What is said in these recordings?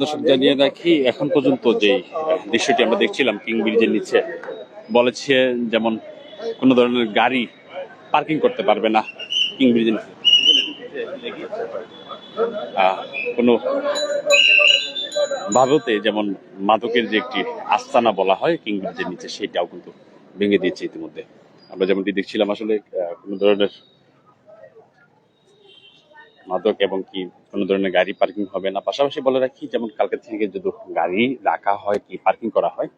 দর্শক জানিয়ে রাখি, এখন পর্যন্ত যে দৃশ্যটি আমরা দেখছিলাম, কিং ব্রিজের নিচে, বলেছে যেমন কোনো ধরনের গাড়ি পার্কিং করতে পারবে না কিং ব্রিজের নিচে। কোনো ভারতে যেমন মাদকের যে একটি আস্তানা বলা হয় কিং ব্রিজের নিচে, সেটাও কিন্তু ভেঙে দিয়েছে ইতিমধ্যে। আমরা যেমনটি দেখছিলাম, আসলে কোনো ধরনের মাদক এবং কি কোনো ধরনের গাড়ি পার্কিং হবে না। পাশাপাশি বলে রাখি, যেমন কালকে থেকে যদি গাড়ি রাখা হয়, কি পার্কিং করা হয়,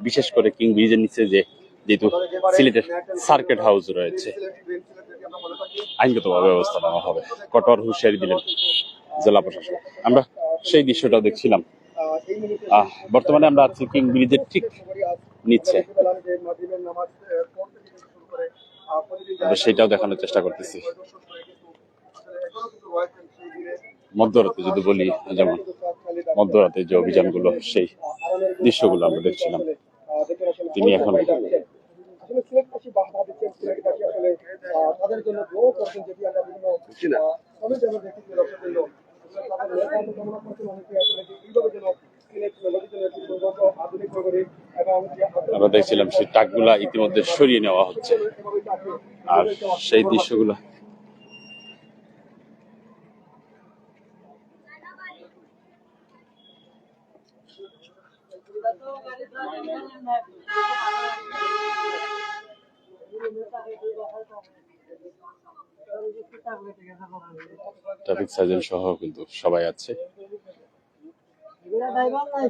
বিশেষ করে কিং ব্রিজের নিচে যে যেহেতু সিলেটের সার্কিট হাউস রয়েছে, আইনগতভাবে ব্যবস্থা নেওয়া হবে। কঠোর হুঁশিয়ারি দিলেন জেলা প্রশাসন। আমরা সেই দৃশ্যটা দেখছিলাম। বর্তমানে আমরা আছি কিং ব্রিজের ঠিক নিচে। আমরা সেটাও দেখানোর চেষ্টা করতেছি। মধ্যরাতে যদি বলি, যেমন মধ্যরাতে যে অভিযানগুলো, সেই দৃশ্যগুলো আমরা দেখছিলাম। তিনি এখন আমরা দেখছিলাম সেই টাকগুলা ইতিমধ্যে সরিয়ে নেওয়া হচ্ছে। আর সেই করছেন যেটি আমরা বিভিন্ন আহ, কমেন্টে আমরা দেখেছি দর্শকবৃন্দ। আসলে তাদের নেতাকে কামনা করছেন অনেকে আসলে যে এইভাবে যেন সিলেট নদীর জন্য একটি সুন্দর আধুনিক নগরী এবং যে আধুনিক আমরা দেখছিলাম সেই ট্রাকগুলা ইতিমধ্যে সরিয়ে নেওয়া হচ্ছে এভাবে তাকে আর সেই দৃশ্যগুলো ট্রাফিক সার্জন সহ কিন্তু সবাই আছে। ড্রাইভার নাই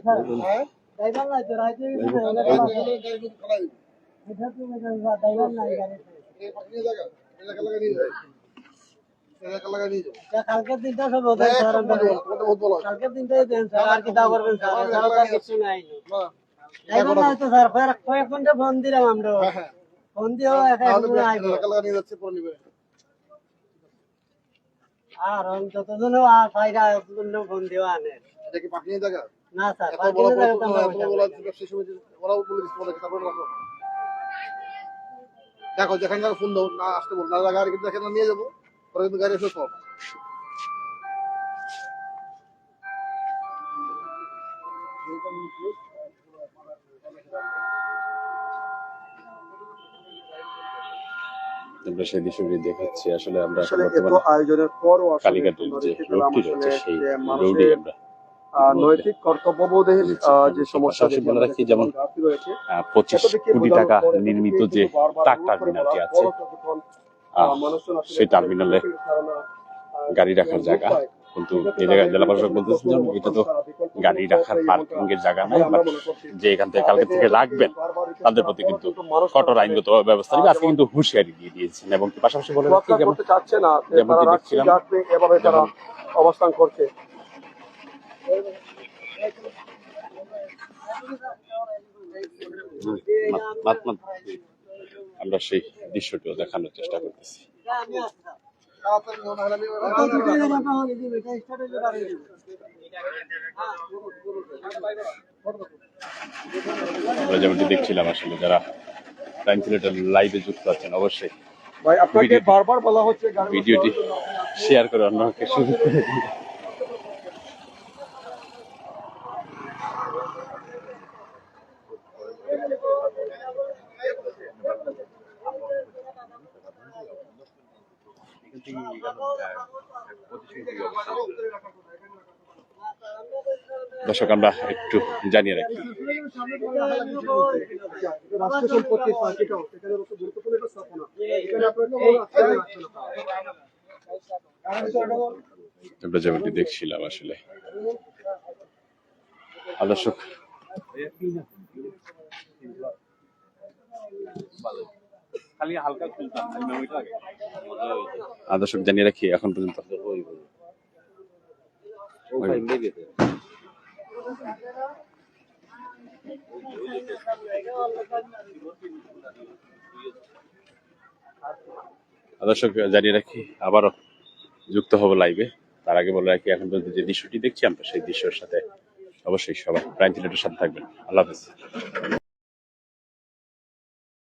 কালকের দিনটা সব কালকের দিনটাই দেন স্যার আর কি দাও করবেন স্যার? এছাড়া তো আর কিছু নাই। ড্রাইভার নাই স্যার কয়েক কয়েক ঘণ্টা ফোন দিলাম আমরা। ফোন দিয়েও একা এখনও আইব আর যতজন সাইডা অতজন ফোন দিও আনে। না জায়গা দেখো যেখানে ফোন দাও না আসতে বল না এখানে নিয়ে যাব। গাড়ি এসে সব আমরা সেই দৃশ্যগুলি দেখাচ্ছি। আসলে আমরা আয়োজনের পরও কালীঘাটের যে রোডটি রয়েছে সেই রোডে আমরা নৈতিক কর্তব্যবোধের যে সমস্যা বলে রাখি যেমন পঁচিশ কোটি টাকা নির্মিত যে ট্রাক টার্মিনালটি আছে সেই টার্মিনালে গাড়ি রাখার জায়গা। কিন্তু এই জায়গায় জেলা প্রশাসক বলতেছেন যে এটা তো গাড়ি রাখার পার্কিং এর জায়গা নয় বাট যে এখান থেকে কালকে থেকে রাখবেন তাদের প্রতি কিন্তু কঠোর আইনগত ব্যবস্থা নিবে। আজকে কিন্তু হুঁশিয়ারি দিয়ে দিয়েছেন এবং পাশাপাশি বলে যেমনটি দেখছিলাম, অবস্থান করছে। আমরা সেই দৃশ্যটিও দেখানোর চেষ্টা করতেছি। আমি আমরা যেমনটি দেখছিলাম আসলে যারা টাইম সিলেটের লাইভে যুক্ত আছেন অবশ্যই ভাই আপনাকে ভিডিওটি- বারবার বলা হচ্ছে ভিডিওটি শেয়ার করে অন্যকে সুযোগ করে দর্শক আমরা একটু জানিয়ে রাখি। আমরা যেমনটি দেখছিলাম আসলে দর্শক আর দর্শক জানিয়ে রাখি এখন পর্যন্ত। দর্শক জানিয়ে রাখি আবারও যুক্ত হব লাইভে তার আগে বলে রাখি এখন পর্যন্ত যে দৃশ্যটি দেখছি আমরা সেই দৃশ্যের সাথে অবশ্যই সবাই প্রাইম সাথে থাকবেন। আল্লাহ হাফেজ।